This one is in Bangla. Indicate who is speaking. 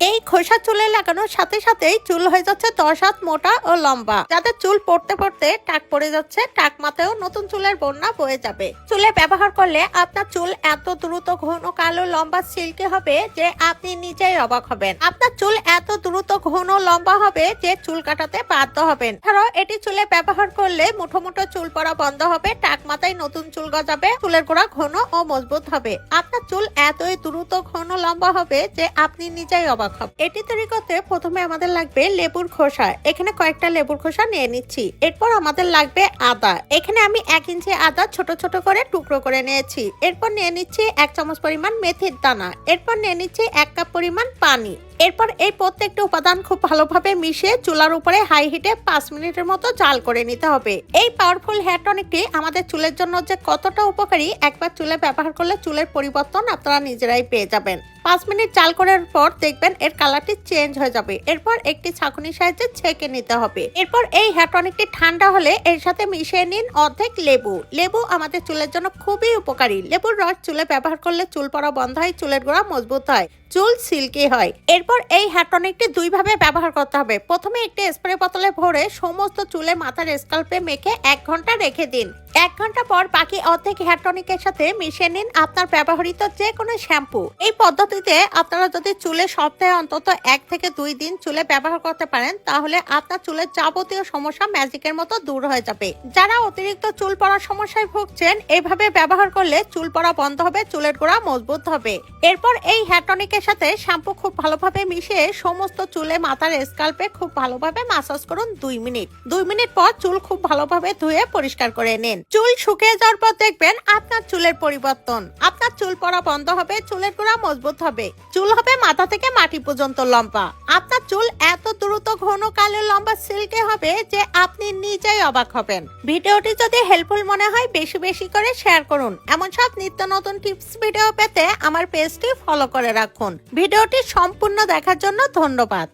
Speaker 1: এই খোসা চুলে লাগানোর সাথে সাথেই চুল হয়ে যাচ্ছে দশ হাত মোটা ও লম্বা। যাদের চুল পড়তে পড়তে টাক পড়ে যাচ্ছে, টাক মাথায়ও নতুন চুলের বন্যা বয়ে যাবে। চুলে ব্যবহার করলে আপনার চুল এত দ্রুত ঘন কালো লম্বা সিল্কি হবে যে আপনি নিজেই অবাক হবেন। আপনার চুল এত দ্রুত ঘন লম্বা হবে যে চুল কাটাতে বাধ্য হবেন। এছাড়াও এটি চুলে ব্যবহার করলে মুঠো মুঠো চুল পড়া বন্ধ হবে, টাক মাথায় নতুন চুল গজাবে, চুলের গোড়া ঘন ও মজবুত হবে। আপনার চুল এতই দ্রুত ঘন লম্বা হবে যে আপনি নিজেই অবাক হবেন এটি তৈরি করতে প্রথমে আমাদের লাগবে লেবুর খোসা। এখানে কয়েকটা লেবুর খোসা নিয়ে নিচ্ছি। এরপর আমাদের লাগবে আদা। এখানে আমি এক ইঞ্চি আদা ছোট ছোট করে টুকরো করে নিয়েছি। এরপর নিয়ে নিচ্ছি এক চামচ পরিমাণ মেথির দানা। এরপর নিয়ে নিচ্ছি এক কাপ পরিমাণ পানি। এরপর এই প্রত্যেকটা উপাদান খুব ভালোভাবে মিশিয়ে চুলার উপরে হাই হিটে পাঁচ মিনিটের মতো জাল করে নিতে হবে। এই পাওয়ারফুল হেয়ার টনিকটি আমাদের চুলের জন্য যে কতটা উপকারী, একবার চুলে ব্যবহার করলে চুলের পরিবর্তন আপনারা নিজেরাই পেয়ে যাবেন। পাঁচ মিনিট চাল করার পর দেখবেন এর কালারটি চেঞ্জ হয়ে যাবে। এরপর একটি ছাঁকুনির সাহায্যে ছেঁকে নিতে হবে। এরপর এই হেয়ার টনিকটি ঠান্ডা হলে এর সাথে মিশিয়ে নিন অর্ধেক লেবু। লেবু আমাদের চুলের জন্য খুবই উপকারী। লেবুর রস চুলে ব্যবহার করলে চুল পড়া বন্ধ হয়, চুলের গোড়া মজবুত হয়, চুল সিল্কি হয়। এরপর এই হেয়ার টনিকটি দুইভাবে ব্যবহার করতে হবে। প্রথমে একটি স্প্রে বোতলে ভরে সমস্ত চুলে মাথার স্কাল্পে মেখে এক ঘণ্টা রেখে দিন। এক ঘণ্টা পর বাকি অর্ধেক হেয়ার টনিকের সাথে মিশিয়ে নিন আপনার ব্যবহৃত যে কোনো শ্যাম্পু এই পদ্ধতিতে আপনারা যদি চুলে সপ্তাহে অন্তত এক থেকে দুই দিন চুলে ব্যবহার করতে পারেন, তাহলে আপনার চুলের যাবতীয় সমস্যা ম্যাজিকের মতো দূর হয়ে যাবে। যারা অতিরিক্ত চুল পড়ার সমস্যায় ভুগছেন এইভাবে ব্যবহার করলে চুল পড়া বন্ধ হবে, চুলের গোড়া মজবুত হবে। এরপর এই হেয়ার টনিকের সাথে শ্যাম্পু খুব ভালোভাবে মিশিয়ে সমস্ত চুলে মাথার স্কাল্পে খুব ভালোভাবে মাসাজ করুন দুই মিনিট। দুই মিনিট পর চুল খুব ভালোভাবে ধুয়ে পরিষ্কার করে নিন। চুল শুকিয়ে যাওয়ার পর দেখবেন আপনার চুলের পরিবর্তন। আপনার চুল পড়া বন্ধ হবে, চুলের গোড়া মজবুত হবে। চুল হবে মাথা থেকে মাটি পর্যন্ত লম্বা। আপনার চুল এত দ্রুত ঘন কালো লম্বা সিল্কে হবে যে আপনি নিজেই অবাক হবেন। ভিডিওটি যদি হেল্পফুল মনে হয়, বেশি বেশি করে শেয়ার করুন। এমন সব নিত্য নতুন টিপস ভিডিও পেতে আমার পেজটি ফলো করে রাখুন। ভিডিওটি সম্পূর্ণ দেখার জন্য ধন্যবাদ।